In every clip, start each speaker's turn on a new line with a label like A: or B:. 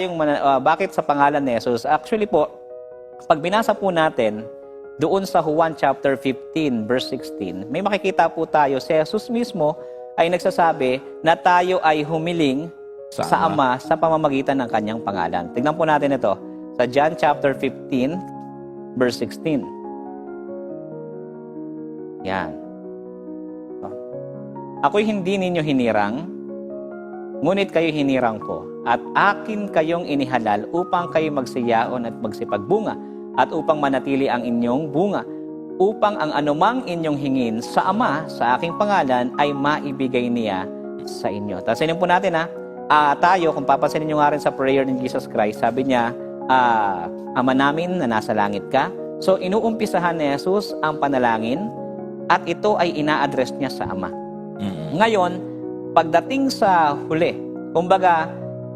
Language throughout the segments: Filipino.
A: yung ah, bakit sa pangalan ni Jesus? Actually po, pag binasa po natin doon sa Juan chapter 15 verse 16, may makikita po tayo si Jesus mismo ay nagsasabi na tayo ay humiling
B: Sa
A: sa, Ama sa pamamagitan ng kanyang pangalan. Tignan po natin ito sa John chapter 15 verse 16. Yan. Ako'y hindi ninyo hinirang, ngunit kayo hinirang ko, at akin kayong inihalal upang kayo magsiyaon at magsipagbunga, at upang manatili ang inyong bunga, upang ang anumang inyong hingin sa Ama, sa aking pangalan, ay maibigay niya sa inyo. Tasinin po natin ha, Ah, tayo, kung papansinin nyo nga rin sa prayer ni Jesus Christ, sabi niya, ah, Ama namin na nasa langit ka. So, inuumpisahan ni Jesus ang panalangin at ito ay ina-address niya sa Ama.
B: Mm.
A: Ngayon, pagdating sa huli, kumbaga,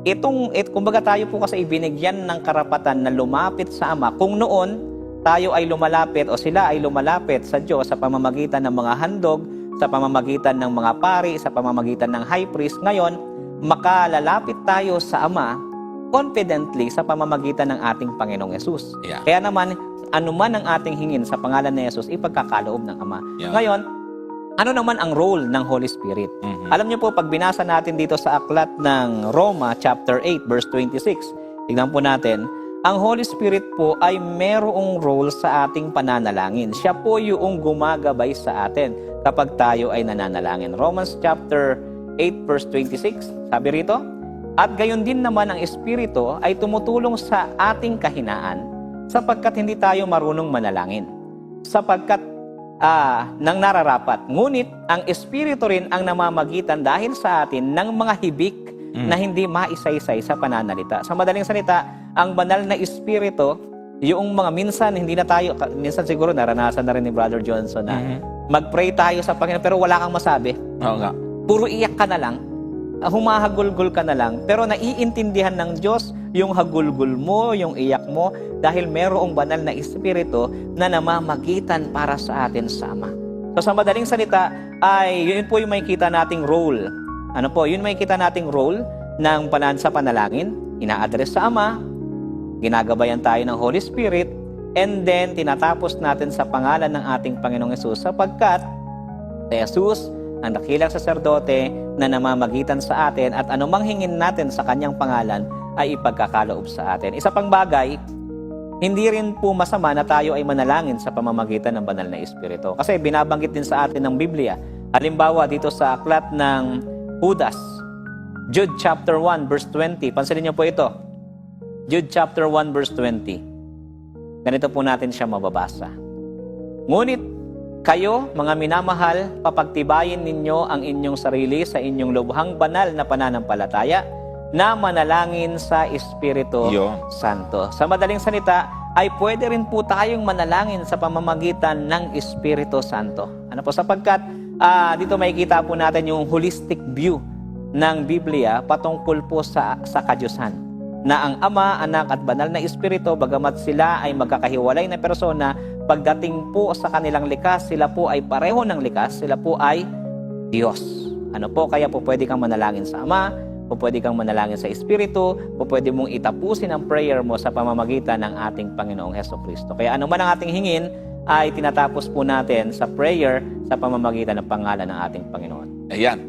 A: itong, it, kumbaga tayo po kasi ibinigyan ng karapatan na lumapit sa Ama. Kung noon, tayo ay lumalapit o sila ay lumalapit sa Diyos sa pamamagitan ng mga handog, sa pamamagitan ng mga pari, sa pamamagitan ng high priest. Ngayon, makalalapit tayo sa Ama confidently sa pamamagitan ng ating Panginoong Yesus.
B: Yeah.
A: Kaya naman, anuman ang ating hingin sa pangalan ni Jesus, ipagkakaloob ng Ama.
B: Yeah.
A: Ngayon, ano naman ang role ng Holy Spirit?
B: Mhm.
A: Alam niyo po, pag binasa natin dito sa aklat ng Roma chapter 8 verse 26, tignan po natin, ang Holy Spirit po ay merong role sa ating pananalangin. Siya po yung gumagabay sa atin kapag tayo ay nananalangin. Romans chapter 8 verse 26, sabi rito, At gayon din naman ang Espiritu ay tumutulong sa ating kahinaan sapagkat hindi tayo marunong manalangin. Sapagkat ah, nang nararapat. Ngunit ang Espiritu rin ang namamagitan dahil sa atin ng mga hibik
B: Mm.
A: na hindi maisa-isay sa pananalita. Sa madaling salita, ang banal na Espiritu, yung mga minsan hindi na tayo, minsan siguro naranasan na rin ni Brother Johnson na
B: Mhm.
A: mag-pray tayo sa Panginoon pero wala kang masabi.
B: Oo nga.
A: Puro iyak ka na lang. ah, Humahagulgul ka na lang. Pero naiintindihan ng Diyos yung hagulgul mo, yung iyak mo, dahil merong banal na Espiritu na namamagitan para sa atin sa Ama. So sa madaling salita, ay yun po yung makikita nating role. Ano po, yun makikita nating role ng panan sa panalangin, ina-address sa Ama, ginagabayan tayo ng Holy Spirit, and then tinatapos natin sa pangalan ng ating Panginoong Yesus sapagkat si Jesus ang dakilang saserdote na namamagitan sa atin at anumang hingin natin sa kanyang pangalan ay ipagkakaloob sa atin. Isa pang bagay, hindi rin po masama na tayo ay manalangin sa pamamagitan ng banal na Espiritu. Kasi binabanggit din sa atin ng Biblia. Halimbawa dito sa aklat ng Judas, Jude chapter 1 verse 20. Pansinin niyo po ito. Jude chapter 1 verse 20. Ganito po natin siya mababasa. Ngunit kayo, mga minamahal, papagtibayin ninyo ang inyong sarili sa inyong lubhang banal na pananampalataya na manalangin sa Espiritu
B: Yun.
A: Santo. Sa madaling salita, ay pwede rin po tayong manalangin sa pamamagitan ng Espiritu Santo. Ano po? Sapagkat ah, dito makikita po natin yung holistic view ng Biblia patungkol po sa, sa kadyusan. Na ang Ama, Anak at Banal na Espiritu, bagamat sila ay magkakahiwalay na persona, pagdating po sa kanilang likas, sila po ay pareho ng likas, sila po ay Diyos. Ano po? Kaya po pwede kang manalangin sa Ama, po pwede kang manalangin sa Espiritu, po pwede mong itapusin ang prayer mo sa pamamagitan ng ating Panginoong Heso Kristo. Kaya ano man ang ating hingin, ay tinatapos po natin sa prayer sa pamamagitan ng pangalan ng ating Panginoon.
B: Ayan.